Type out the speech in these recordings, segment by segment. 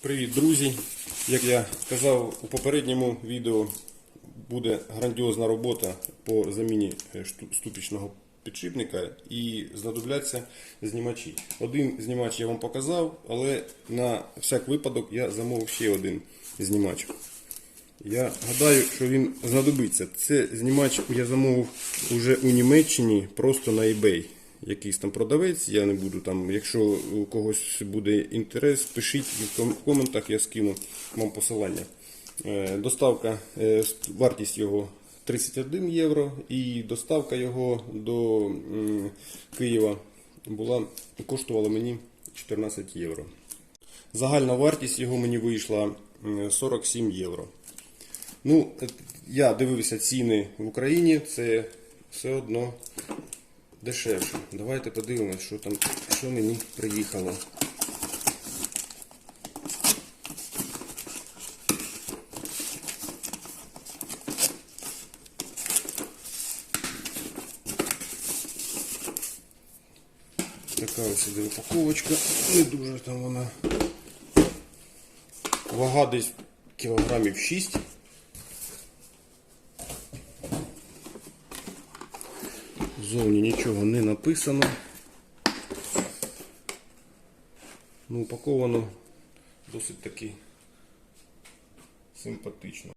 Привіт, друзі! Як я казав у попередньому відео, буде грандіозна робота по заміні е, ступічного підшипника і знадобляться знімачі. Один знімач я вам показав, але на всяк випадок я замовив ще один знімач. Я гадаю, що він знадобиться. Це знімач я замовив уже у Німеччині просто на eBay. Якийсь там продавець, я не буду там. Якщо у когось буде інтерес, пишіть в коментах, я скину вам посилання. Е, Доставка, е, вартість його 31 євро, і доставка його до Києва була коштувала мені 14 євро. Загальна вартість його мені вийшла 47 євро. Ну, е, я дивився ціни в Україні, це все одно дешевше. Давайте подивимось, що там, що мені приїхало. Така ось іде упаковочка. Не дуже там вона. Вага десь кілограмів 6. Зовні нічого не написано. Ну, упаковано досить таки симпатично.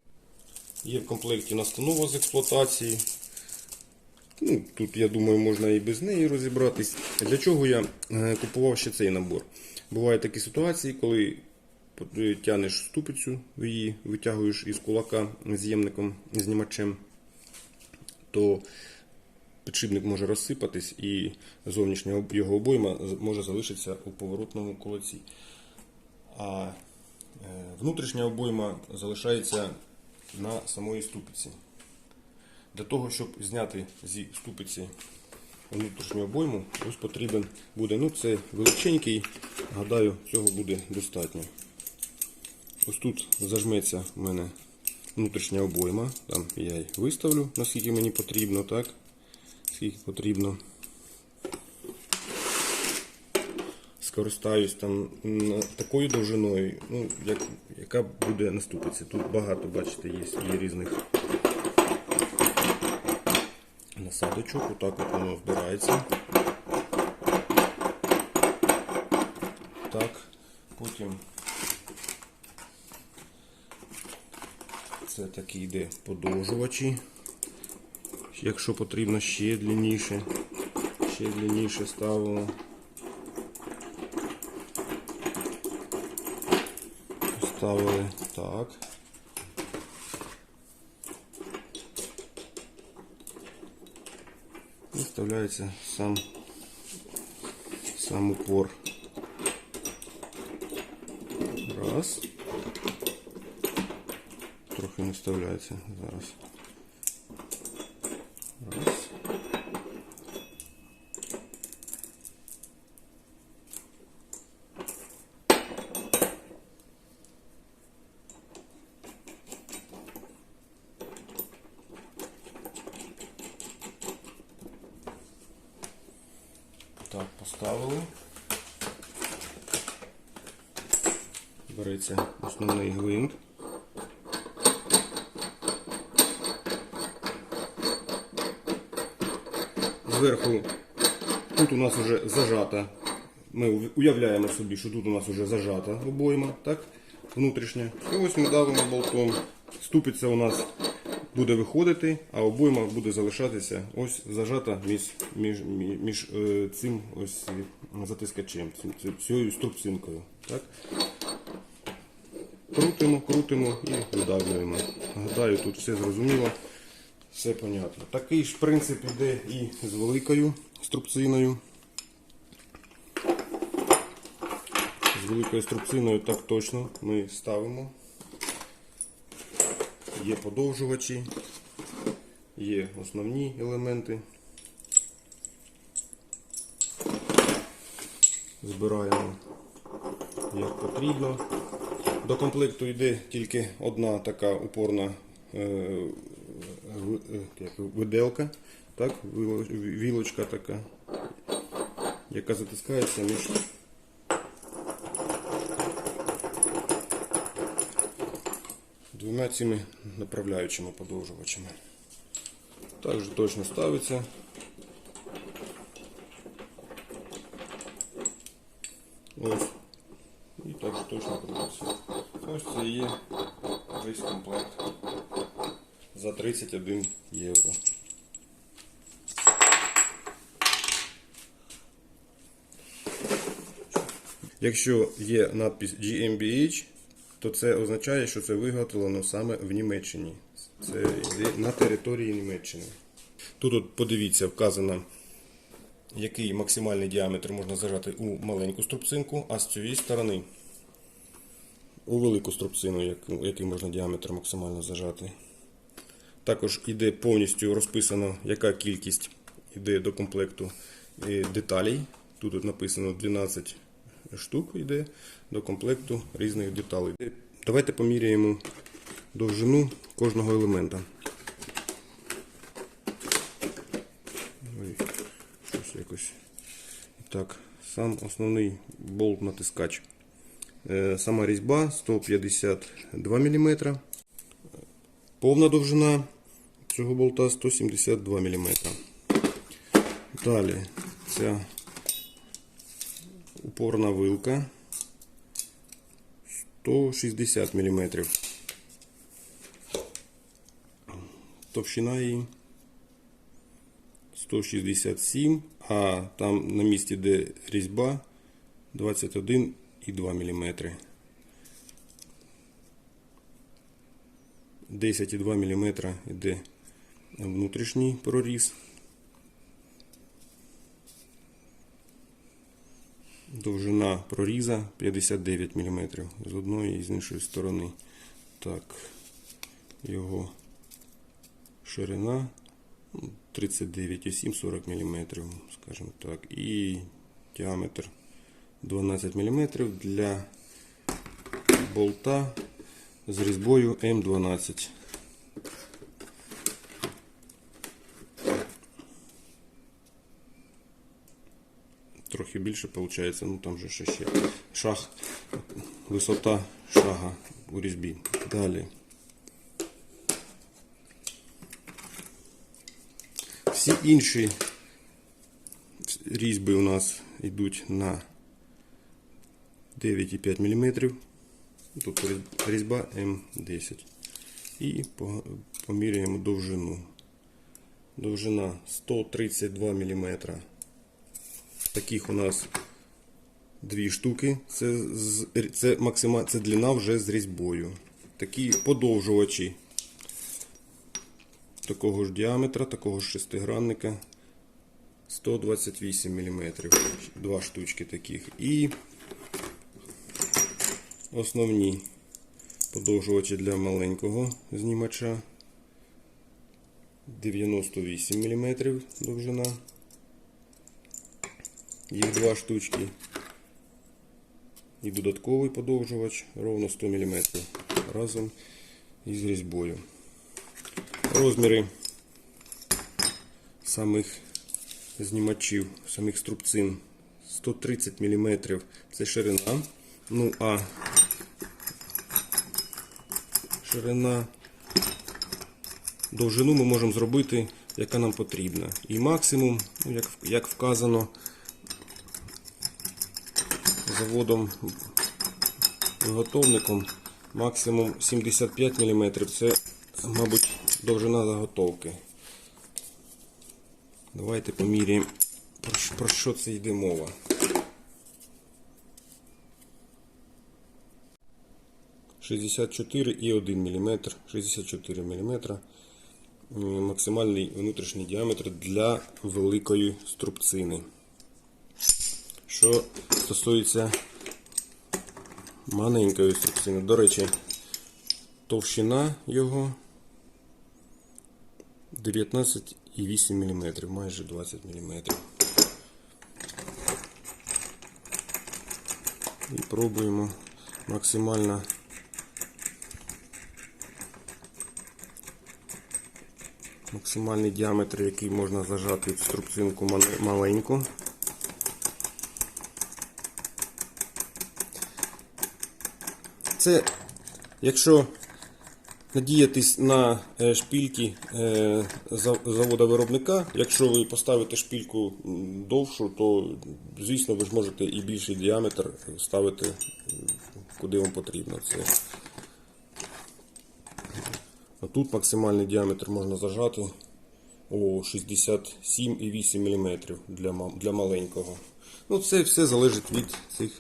Є в комплекті настанова з експлуатації. Ну, тут, я думаю, можна і без неї розібратись. Для чого я е, купував ще цей набор? Бувають такі ситуації, коли тянеш ступицю, її витягуєш із кулака з'ємником, знімачем, то підшипник може розсипатись і зовнішня його обойма може залишитися у поворотному кулаці. А е, внутрішня обойма залишається на самої ступиці. Для того, щоб зняти зі ступиці внутрішню обойму, ось потрібен буде. Ну, це величенький, гадаю, цього буде достатньо. Ось тут зажметься в мене внутрішня обойма. Там я й виставлю, наскільки мені потрібно, так? Скільки потрібно. Скористаюсь там такою довжиною, ну, як, яка буде на. Тут багато, бачите, є, є різних насадочок, отак от воно вбирається. Так, потім це такі йде подовжувачі. Якщо потрібно ще длинніше, ще длинніше ставимо. Поставили так. І вставляється сам, сам упор. Раз. Трохи не вставляється зараз. Раз. Так, поставили. Береться основний гвинт. Зверху тут у нас вже зажата. Ми уявляємо собі, що тут у нас вже зажата обойма, так? Внутрішня. І ось ми давимо болтом. Ступиця у нас буде виходити, а обойма буде залишатися ось зажата між, між, між, е, цим ось затискачем, цією струбцинкою. Так? Крутимо, крутимо і видавлюємо. Гадаю, тут все зрозуміло, все понятно. Такий ж принцип іде і з великою струбциною. З великою струбциною так точно ми ставимо. Є подовжувачі, є основні елементи. Збираємо як потрібно. До комплекту йде тільки одна така упорна е, е, виделка, так, вілочка така, яка затискається між двома цими направляючими подовжувачами. Також точно ставиться. Ось. І також точно працює. Ось це є весь комплект за 31 євро. Якщо є надпис GmbH, то це означає, що це виготовлено саме в Німеччині. Це на території Німеччини. Тут от подивіться, вказано, який максимальний діаметр можна зажати у маленьку струбцинку, а з цієї сторони у велику струбцину, який можна діаметр максимально зажати. Також йде повністю розписано, яка кількість йде до комплекту е, деталей. Тут от написано 12 штук йде до комплекту різних деталей. Давайте поміряємо довжину кожного елемента. Ой, щось якось. Так, сам основний болт натискач. Е, Сама різьба 152 мм. Повна довжина цього болта 172 мм. Далі ця упорна вилка 160 мм. Товщина її 167, а там на місці, де різьба 21,2 мм. 10,2 мм йде внутрішній проріз. Довжина проріза 59 мм з одної і з іншої сторони. Так, його ширина 39,7-40 мм, скажімо так, і діаметр 12 мм для болта з різьбою М12. Трохи більше виходить, ну там же ще ще шаг, висота шага у різьбі. Далі. Всі інші різьби у нас йдуть на 9,5 мм. Тут різьба М10. І поміряємо довжину. Довжина 132 мм. Таких у нас дві штуки. Це, це, максима, це длина вже з різьбою. Такі подовжувачі такого ж діаметра, такого ж шестигранника. 128 мм. Два штучки таких. І основні подовжувачі для маленького знімача. 98 мм довжина. Їх два штучки. І додатковий подовжувач ровно 100 мм разом із різьбою. Розміри самих знімачів, самих струбцин 130 мм це ширина. Ну а ширина довжину ми можемо зробити, яка нам потрібна. І максимум, ну, як, як вказано заводом виготовником, максимум 75 мм це, мабуть, довжина заготовки. Давайте поміряємо, про, що- це йде мова. Шістдесят чотири і 1 мм, 64 мм максимальний внутрішній діаметр для великої струбцини. Що стосується маленької струбцини, до речі, товщина його 19,8 мм, майже 20 мм. І пробуємо максимально максимальний діаметр, який можна зажати в струбцинку маленьку. Це, якщо надіятись на е, шпильки е, зав- завода-виробника. Якщо ви поставите шпильку м, довшу, то звісно ви ж можете і більший діаметр ставити куди вам потрібно. Це тут максимальний діаметр можна зажати о 67,8 мм для, для маленького. Ну, це все залежить від цих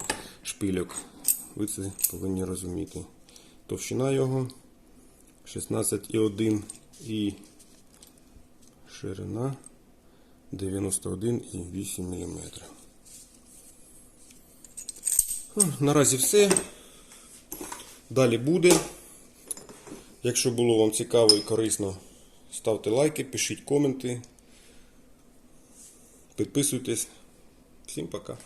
шпильок. Ви це повинні розуміти. Товщина його 16,1 і ширина 91,8 мм. Наразі все. Далі буде. Якщо було вам цікаво і корисно, ставте лайки, пишіть коменти, підписуйтесь. Всім пока.